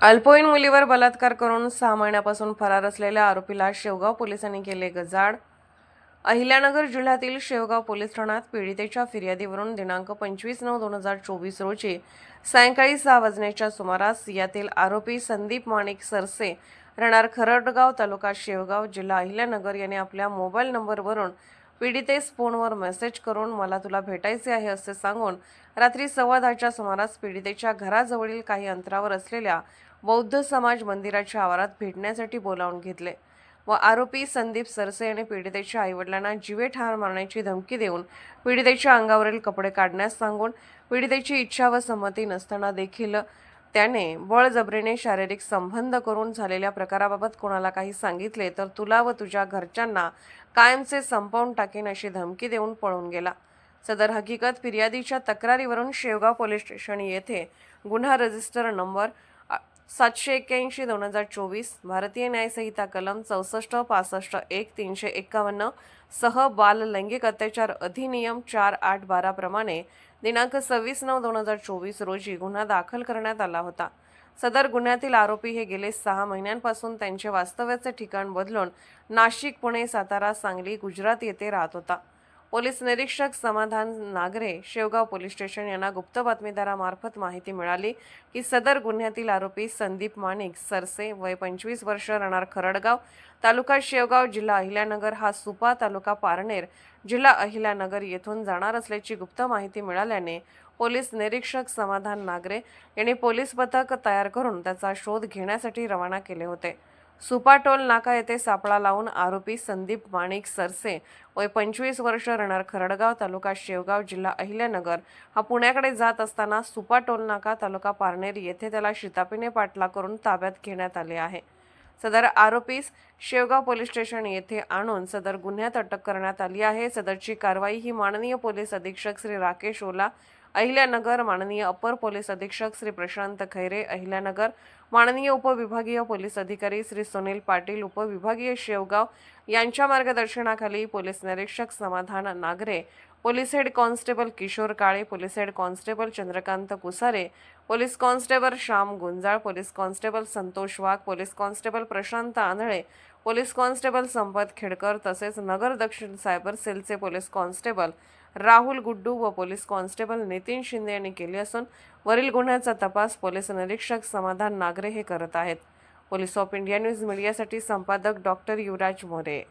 अल्पवयीन मुलीवर बलात्कार करून सहा महिन्यापासून फरार असलेल्या आरोपीला शेवगाव पोलिसांनी केले गजाड अहिल्यानगर जिल्ह्यातील शेवगाव पोलीस ठाण्यात पीडितेच्या फिर्यादीवरून दिनांक पंचवीस नऊ दोन हजार चोवीस रोजी सायंकाळी सहा वाजण्याच्या सुमारास यातील आरोपी संदीप माणिक सरसे राहणार खरडगाव तालुका शेवगाव जिल्हा अहिल्यानगर याने आपल्या मोबाईल नंबरवरून पीडितेस फोनवर मेसेज करून मला तुला भेटायचे आहे असे सांगून रात्री सव्वा दहाच्या सुमारास पीडितेच्या घराजवळील काही अंतरावर असलेल्या बौद्ध समाज मंदिराच्या आवारात भेटण्यासाठी बोलावून घेतले व आरोपी संदीप सरसे याने पीडितेच्या आईवडिलांना जीवे ठार मारण्याची धमकी देऊन पीडितेच्या अंगावरील कपडे काढण्यास सांगून पीडितेची इच्छा व संमती नसताना देखील त्याने बळजबरीने शारीरिक संबंध करून झालेल्या प्रकाराबाबत कोणाला काही सांगितले तर तुला व तुझ्या घरच्यांना कायमचे संपवून टाकेन अशी धमकी देऊन पळून गेला. सदर हकीकत फिर्यादीच्या तक्रारीवरून शेवगाव पोलीस स्टेशन येथे गुन्हा रजिस्टर नंबर सातशे एक्क्याऐंशी दोन हजार चोवीस भारतीय न्यायसंहिता कलम चौसष्ट पासष्ट एक तीनशे एक्कावन्न सह बाल लैंगिक अत्याचार अधिनियम चार आठ बाराप्रमाणे दिनांक सव्वीस नऊ दोन हजार चोवीस रोजी गुन्हा दाखल करण्यात आला होता. सदर गुन्ह्यातील आरोपी हे गेले सहा महिन्यांपासून त्यांचे वास्तव्याचे ठिकाण बदलून नाशिक पुणे सातारा सांगली गुजरात येथे राहत होता. पोलीस निरीक्षक समाधान नागरे शेवगाव पोलीस स्टेशन यांना गुप्त बातमीदारामार्फत माहिती मिळाली की सदर गुन्ह्यातील आरोपी संदीप माणिक सरसे वय पंचवीस वर्ष राहणार खरडगाव तालुका शेवगाव जिल्हा अहिल्यानगर. हा सुपा तालुका पारनेर जिल्हा अहिल्यानगर येथून जाणार असल्याची गुप्त माहिती मिळाल्याने पोलीस निरीक्षक समाधान नागरे यांनी पोलीस पथक तयार करून त्याचा शोध घेण्यासाठी रवाना केले होते. सुपाटोल नाका येथे सापळा लावून आरोपी संदीप माणिक सरसे वय पंचवीस वर्ष राहणार खरडगाव तालुका शेवगाव जिल्हा अहिल्यानगर. हा पुण्याकडे जात असताना सुपाटोल नाका तालुका पारनेर येथे त्याला शितापीने पाटला करून ताब्यात घेण्यात आले आहे. सदर आरोपीस शेवगाव पोलीस स्टेशन येथे आणून सदर गुन्ह्यात अटक करण्यात आली आहे. सदरची कारवाई ही माननीय पोलीस अधीक्षक श्री राकेश ओला अहिल्यानगर माननीय अपर पोलीस अधीक्षक श्री प्रशांत खैरे अहिल्यानगर माननीय उपविभागीय पोलीस अधिकारी श्री सुनील पाटील उपविभागीय शेवगाव यांच्या मार्गदर्शनाखाली पोलीस निरीक्षक Samadhan Nagare police head constable Kishor Kale police head constable Chandrakant Kusare police constable Shyam Gunjal police constable Santosh Wagh police constable Prashant Andhale police constable Sampat Khedkar तसेच Nagar Dakshin cyber सेलचे police constable Rahul Guddu व police constable Nitin Shinde यांनी केली असून वरील गुन्ह्याचा तपास police निरीक्षक समाधान नागरे हे करत आहेत. पोलीस ऑफ इंडिया न्यूज मीडियासाठी संपादक डॉक्टर युवराज मोरे.